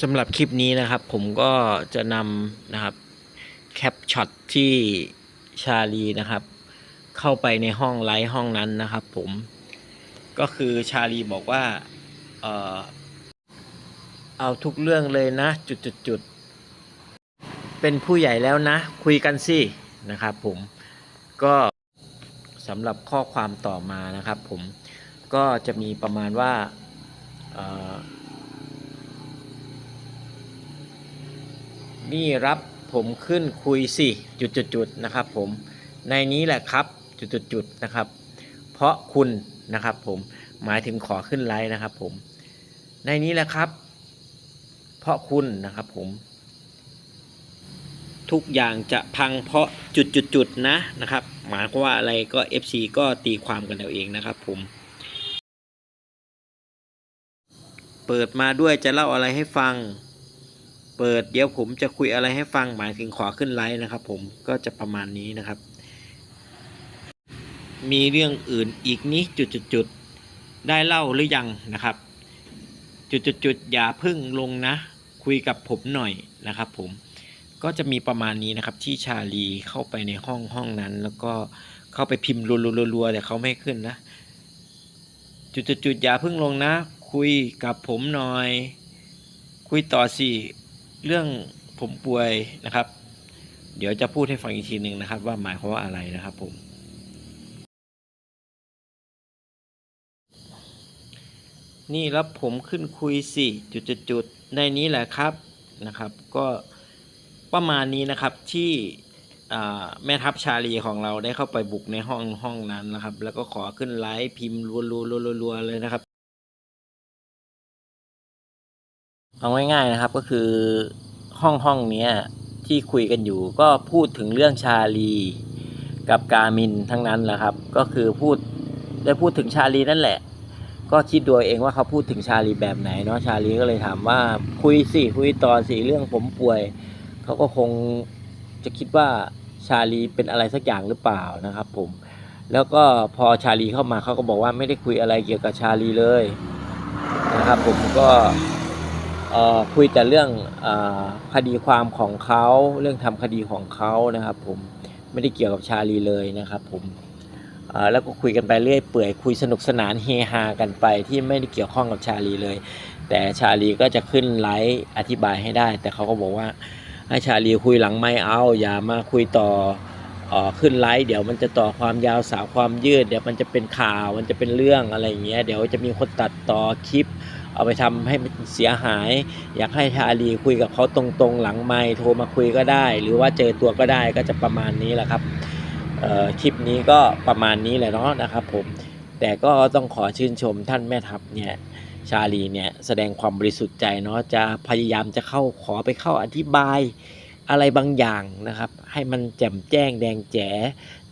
สำหรับคลิปนี้นะครับ ผมก็จะนำนะครับแคปช็อตที่ชาลีนะครับ เข้าไปในห้องไลฟ์ห้องนั้นนะครับผมก็คือชาลีบอกว่าเออเอาทุกเรื่องเลยนะ จุดจุดจุดเป็นผู้ใหญ่แล้วนะ คุยกันสินะครับผมก็สำหรับข้อความต่อมานะครับผมก็จะมีประมาณว่าเอ่อ นี่รับผมขึ้นคุยสิจุดๆๆนะครับผมในนี้แหละครับจุดๆๆนะครับ เพราะคุณนะครับผมหมายถึงขอขึ้นไลน์นะครับผมในนี้แหละครับ เพราะคุณนะครับผม ทุกอย่างจะพังเพราะจุดๆๆนะนะครับ หมายความว่าอะไรก็ FC ก็ตีความกันเอาเองนะครับผมเปิดมาด้วยจะเล่าอะไรให้ฟัง เปิดเดี๋ยวผมจะคุยอะไรให้ฟังหมายถึงขอขึ้นไลฟ์นะครับ ผมก็จะประมาณนี้นะครับ มีเรื่องอื่นอีกนี้จุดๆๆได้เล่าหรือยังนะครับ จุดๆๆอย่าพึ่งลงนะ คุยกับผมหน่อยนะครับ ผมก็จะมีประมาณนี้นะครับที่ชาลีเข้าไปในห้องห้องนั้น แล้วก็เข้าไปพิมพ์รัวๆแต่เขาไม่ขึ้นนะ จุดๆๆอย่าพึ่งลงนะ คุยกับผมหน่อย คุยต่อสิ เรื่องผมป่วยนะครับ เดี๋ยวจะพูดให้ฟังอีกทีหนึ่งนะครับ ว่าหมายความว่าอะไรนะครับผม นี่รับผมขึ้นคุยสิจุดๆในนี้แหละครับนะครับ ก็ประมาณนี้นะครับที่แม่ทัพชาลีของเราได้เข้าไปบุกในห้องห้องนั้นนะครับ แล้วก็ขอขึ้นไลฟ์พิมพ์รัวๆๆๆเลยนะครับ เอาง่ายๆนะครับก็คือห้องห้องนี้ที่คุยกันอยู่ก็พูดถึงเรื่องชาลีกับกามินทั้งนั้นแหละครับ ก็คือพูดได้พูดถึงชาลีนั่นแหละ ก็คิดดูเอาเองว่าเขาพูดถึงชาลีแบบไหนเนาะชาลีก็เลยถามว่าคุยสิคุยต่อสิเรื่องผมป่วย เขาก็คงจะคิดว่าชาลีเป็นอะไรสักอย่างหรือเปล่านะครับ ผม แล้วก็พอชาลีเข้ามาเขาก็บอกว่าไม่ได้คุยอะไรเกี่ยวกับชาลีเลยนะครับ ผมก็ คุยแต่เรื่องอคดีความของเขาเรื่องทำคดีของเขานะครับ ผมไม่ได้เกี่ยวกับชาลีเลยนะครับ ผมแล้วก็คุยกันไปเรื่อยเปื่อยคุยสนุกสนานเฮฮากันไปที่ไม่ได้เกี่ยวข้องกับชาลีเลย แต่ชาลีก็จะขึ้นไลฟ์อธิบายให้ได้ แต่เขาก็บอกว่าให้ชาลีคุยหลังไม่เอา อย่ามาคุยต่ออขึ้นไลฟ์เดี๋ยวมันจะต่อความยาวสาวความยืด เดี๋ยวมันจะเป็นข่าวมันจะเป็นเรื่องอะไรอย่างเงี้ยเดี๋ยวจะมีคนตัดต่อคลิป เอาไปทำให้เสียหาย อยากให้ชาลีคุยกับเขาตรงๆ หลังไมค์โทรมาคุยก็ได้ หรือว่าเจอตัวก็ได้ก็จะประมาณนี้แหละครับคลิปนี้ก็ประมาณนี้แหละเนาะนะครับผมแต่ก็ต้องขอชื่นชมท่านแม่ทัพเนี่ยชาลีเนี่ยแสดงความบริสุทธิ์ใจเนาะจะพยายามจะเข้าขอไปเข้าอธิบาย อะไรบางอย่างนะครับ ให้มันแจ่มแจ้งแดงแจ๋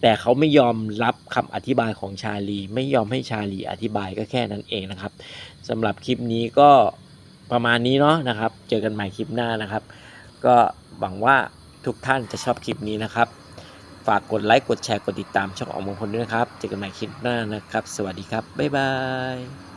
แต่เขาไม่ยอมรับคำอธิบายของชาลี ไม่ยอมให้ชาลีอธิบายก็แค่นั้นเองนะครับสำหรับคลิปนี้ก็ประมาณนี้เนาะนะครับ เจอกันใหม่คลิปหน้านะครับ ก็หวังว่าทุกท่านจะชอบคลิปนี้นะครับ ฝากกดไลค์กดแชร์กดติดตามช่องออกมงคลด้วยนะครับ เจอกันใหม่คลิปหน้านะครับ สวัสดีครับบ๊ายบาย